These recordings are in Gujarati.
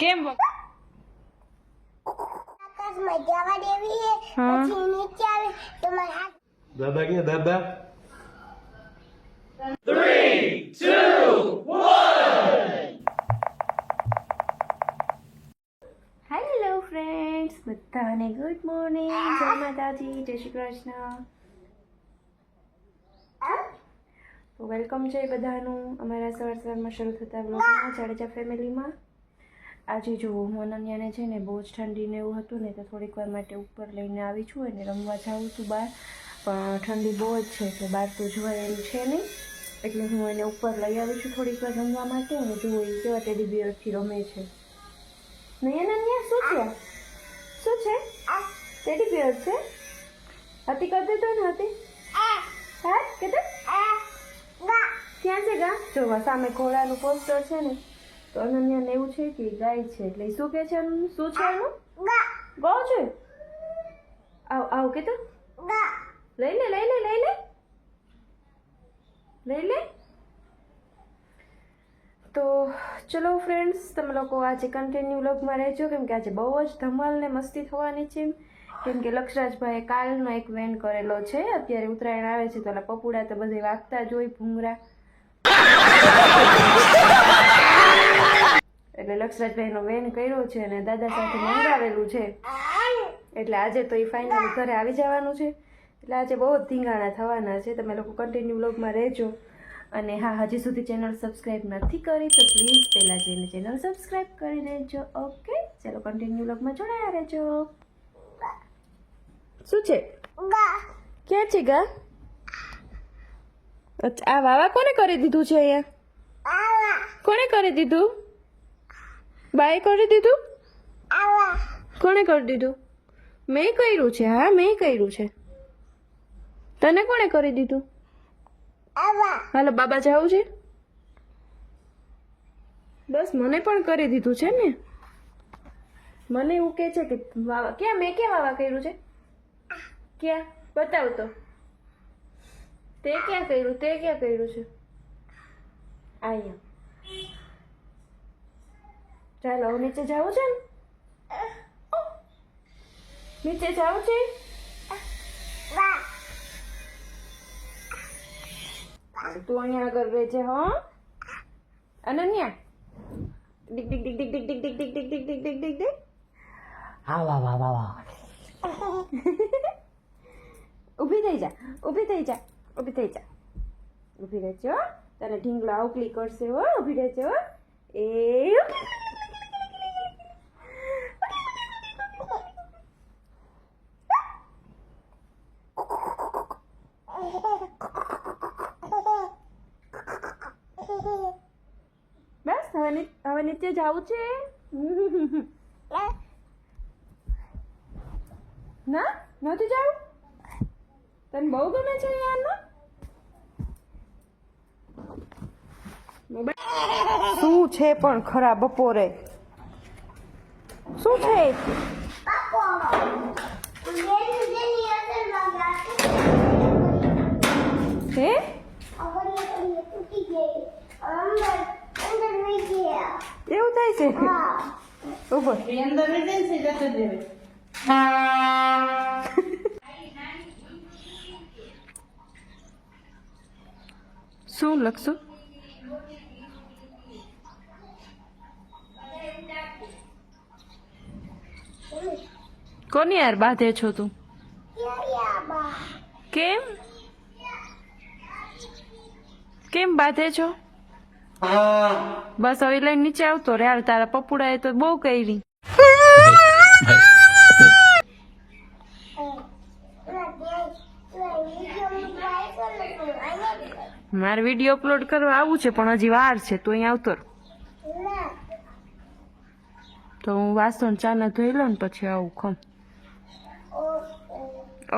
કેમ? આકાશમાં જવા દેવી છે હા. પછી નીચે આવે તો મારા હાથ દાદા ક્યાં દાદા? હેલો ફ્રેન્ડ્સ બધાને ગુડ મોર્નિંગ જય માતાજી. જય શ્રી કૃષ્ણ. તો વેલકમ છે બધાનું અમારા સવાર સવારમાં શરૂ થતા બ્લોગમાં જાડેજા ફેમિલીમાં આજે જુઓ હું અનન્યાને છે ને બહુ જ ઠંડીને એવું હતું ને તો થોડીક વાર માટે ઉપર લઈને આવી છું અને રમવા જાઉં છું બહાર. પણ ઠંડી બહુ જ છે તો બહાર તો જવાય એવું છે નહીં. એટલે હું એને ઉપર લઈ આવી છું થોડીક વાર રમવા માટે અને જુઓ એ કેવા ટેડી બિયરથી રમે છે. નહીં અનન્યા શું છે? શું છે? ટેડી બિયર છે? હતી કરી દેતો ને હતી? હા કે ક્યાં છે ગા? જોવા સામે ઘોડાનું પોસ્ટર છે ને. તો અનન્યાને એવું છે કે ગાય છે. એટલે શું કે છે? શું છે એનું? ગો. છે? આવ આવ કે તો. લઈ લે લઈ લે લઈ લે. લઈ લે. તો ચલો ફ્રેન્ડ્સ તમે લોકો આજે કન્ટિન્યુ વ્લોગમાં રહેજો. કેમ કે આજે બહુ જ ધમાલ ને મસ્તી થવાની છે. કેમ કે લક્ષરાજભાઈએ કાલનો એક વેન કરેલો છે. અત્યારે ઉત્તરાયણ આવે છે તો પપુડા તો બધે વાગતા જ હોય ભૂંગરા. એટલે લક્ષરાજભાઈનો વેન કર્યો છે અને દાદા સાથે મંગાવેલું છે. એટલે આજે તો એ ફાઇનલી ઘરે આવી જવાનું છે. એટલે આજે બહુ જ ધીંગાણા થવાના છે. તમે લોકો કન્ટિન્યુ બ્લોગમાં રહેજો. અને હા હજી સુધી ચેનલ સબસ્ક્રાઈબ નથી કરી તો પ્લીઝ પહેલાં જઈને ચેનલ સબસ્ક્રાઈબ કરી દેજો ઓકે ચાલો કન્ટિન્યુ બ્લોગમાં જોડાયા રહેજો. શું છે? ક્યાં છે ગા? અચ્છા આ વાવા કોને કરી દીધું છે અહીંયા? કોને કરી દીધું? બાએ કરી દીધું? કોણે કરી દીધું? મેં કર્યું છે હા મેં કર્યું છે. તને કોણે કરી દીધું? હાલો બાબા જાવું છે. બસ મને પણ કરી દીધું છે ને. મને એવું કે છે કે વાવા ક્યાં મેં ક્યાં વાવા કર્યું છે? ક્યાં? બતાવ તો. તે ક્યાં કર્યું તે ક્યાં કર્યું છે? અહીંયા ચાલો હવે નીચે જવું છે નીચે જવું છે તું અહીંયા આગળ રહેજે હો અનન્યા ડીક ડીક ડીક ડીક ડીક ડીક ડીક ડીક ડીક ડીક ડીક ડીક ડીક હા વાહ વાહ વાહ વાહ ઊભી થઈ જા ઊભી થઈ જા ઊભી થઈ જા ઊભી રહેજો. તને ઢીંગલો ક્લિક કરશે હો ઊભી રહેજો હો. એ બસ હવે ની- હવે નીચે જવું છે? ના? નથી જવું? તને બહુ ગમે છે યારનો શું છે પણ ખરા બપોરે? શું છે? હે થાય છે. ઊભો. શું લખશું? કોની યાર બાંધે છો તું? કેમ? કેમ બાંધે છો? બસ હવે લઈને નીચે આવતો રે હાલ તારા પપુડા એ તો બહુ કરી મારે વીડિયો અપલોડ કરવા આવું છે પણ હજી વાર છે તો અહીંયા આવતો. તો હું વાસણ ચાના ધોઈ લઉં ને પછી આવું ખમ.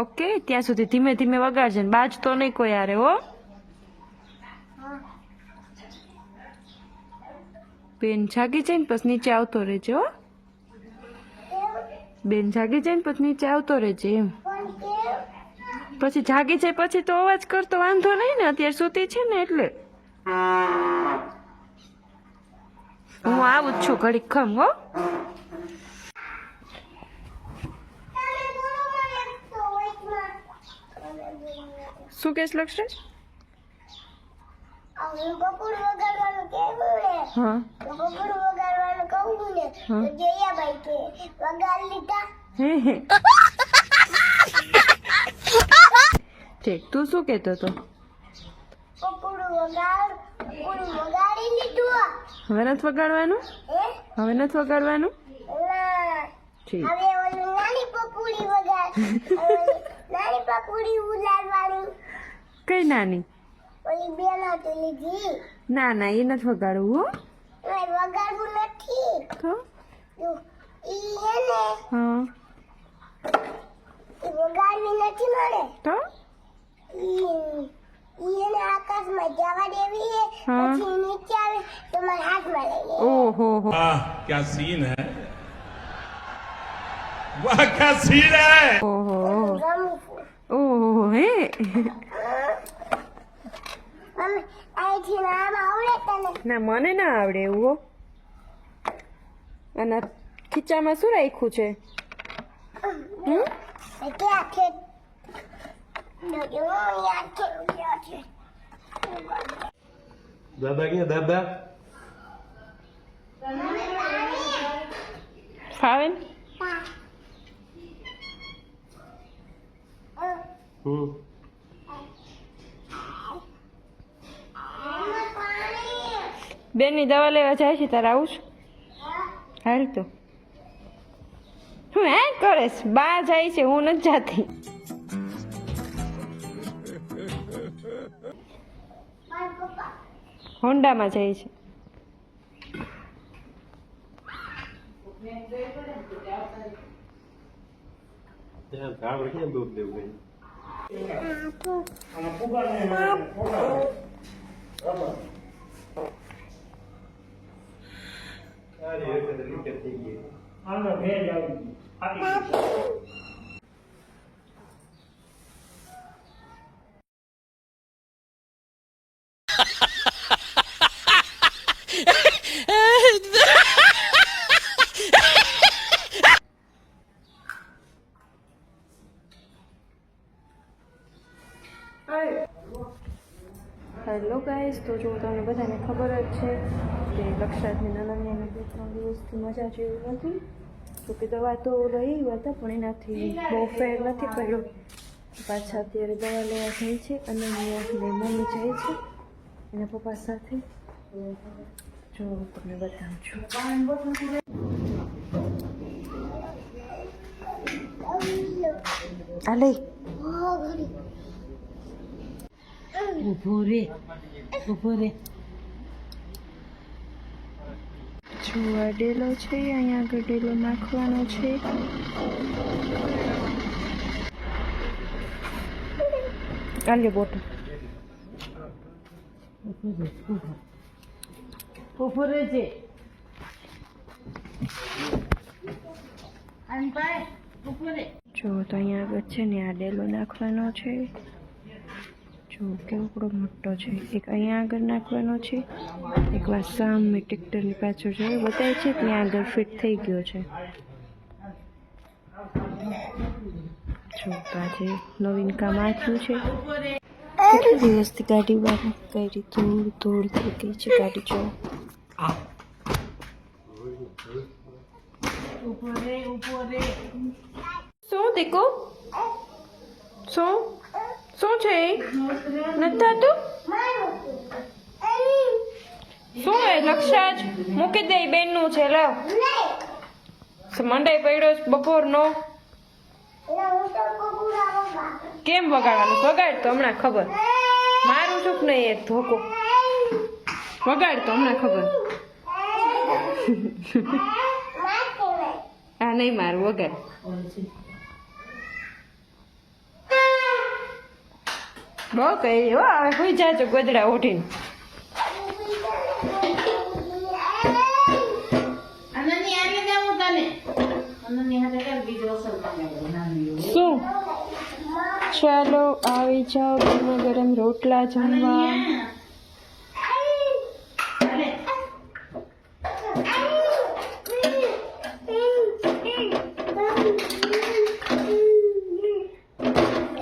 ઓકે ત્યાં સુધી ધીમે ધીમે વગાડજે ને બાજ તો નહીં કોઈ આરે હો. બેન જાગી જઈને પછી નીચે આવતો રહેજે, હો. બેન જાગી જઈને પછી નીચે આવતો રહેજે એમ. પછી જાગી જાય પછી તો અવાજ કરતો, વાંધો નહીં ને, અત્યારે સુતી છે ને એટલે. હું આવું જ છું ઘડીક ખમ, હો. શું કેસ ને હા. વગાડવાનું કહું ને તો જયાભાઈ કે વગાડ લીધા. ઠીક તું શું કહેતો હતો? કપૂર વગાડ કપૂર વગાડી લીધું. હવે નથી વગાડવાનું? હવે નથી વગાડવાનું? ઠીક. હવે ઓલું નાની પપુડી વગાડ. નાની પપુડી ઉલાડવાની. કઈ નાની? ઓલી બેન હતી લીધી. ના ના એ નથી વગાડવું હો મારે વગાડવું નથી તો જો ઈ હે ને હા ઈ વગાડવી નથી મળે તો ઈ ઈ હે ને આકાશમાં જવા દેવી હે હા. પછી નીચે આવે તો મારા હાથમાં લઈ લે ઓહો હો वाह क्या सीन है वाह क्या सीन है ઓહો ગમું છું ના મને ના આવડે એવું હો. અને ખીચામાં શું રાખ્યું છે? જો કે દાદા ફાવે હમ. બેનની દવા લેવા જાય છે, તારે આવું છું? હાલ તો. હું હે, કરેશ? બા જાય છે, હું નથી જાતી. હોન્ડામાં જાય છે. ત્યાં આપણે ક્યાં દૂધ દેવું કઈ લીકેજ થઈ હેલો ગાઈઝ તો જો તમને બધાને ખબર જ છે કે લક્ષાતની નાનાને બે ત્રણ દિવસથી મજા જેવી નથી. તો કે દવા તો રહી હતા પણ એનાથી બહુ ફેર નથી પડ્યો. પાછા અત્યારે દવા લેવા જાય છે અને મમ્મી જાય છે. એના પપ્પા સાથે. જો હું તમને બતાવું છું. આ લઈ જો ડેલો છે, અહીંયા આગળ ડેલો નાખવાનો છે. આલ્યો બોટલ. જો તો અહીંયા આગળ છે ને આ ડેલો નાખવાનો છે. જો કેવડો મોટો છે. એક અહીંયા આગળ નાખવાનો છે. એક વાર સામે ટ્રેક્ટરની પાછળ જો બતાવે છે ત્યાં આગળ ફિટ થઈ ગયો છે. જો આજે નવીન કામ આવ્યું છે. કેટલા દિવસથી ગાડી બહાર કઈ રીતે ધૂળ ધૂળ થઈ ગઈ છે ગાડી જો શું, દીકુ? શું? શું છે? નથી થતું શું એ લક્ષાજ મૂકી દે બેનનું છે લાવ મંડાઈ પડ્યો છે બપોરનો. કેમ વગાડવાનું? વગાડ તો હમણાં ખબર. મારું ચૂપ નહીં એ ધોકો. વગાડ તો હમણાં ખબર. આ નહીં મારું વગાડ. બહુ કહી. હો હવે સુઈ જાજો ગોદડા ઉઠીને શું? ચાલો આવી જાઓ ગરમ ગરમ રોટલા જમવા.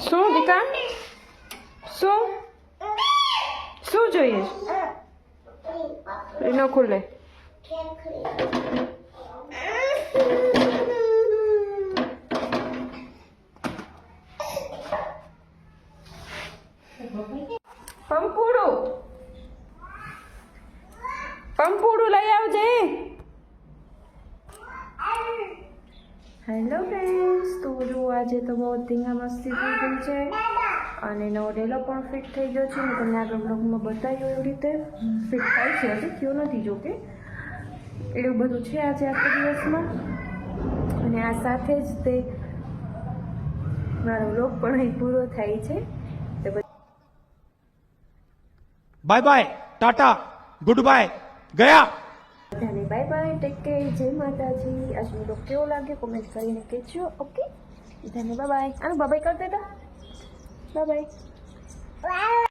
શું દીકા શું? શું જોઈએ છે? ન ખુલે. પંપુડું. પંપુડું લઈ આવજે. હેલો ફ્રેન્ડ્સ તો જો આજે તો બહુ ધીંગા મસ્તી થઈ ગઈ છે. અને એનો ઢેલો પણ ફિટ થઈ ગયો છે. મેં તમને આગળ બ્લોગમાં બતાવ્યું એવી રીતે. ફિટ થાય છે હજી થયો નથી જોકે એવું બધું છે આજે આખા દિવસમાં. અને આ સાથે જ તે મારો બ્લોગ પણ અહીં પૂરો થાય છે. તો bye bye tata goodbye ગયા બધાને બાય બાય ટેક કેર જય માતાજી. આજનો બ્લોગ કેવો લાગ્યો? કોમેન્ટ કરીને કહેજો. ઓકે બધાને બાય બાય આનું બાય કરી દેતા. બાય બાય વાહ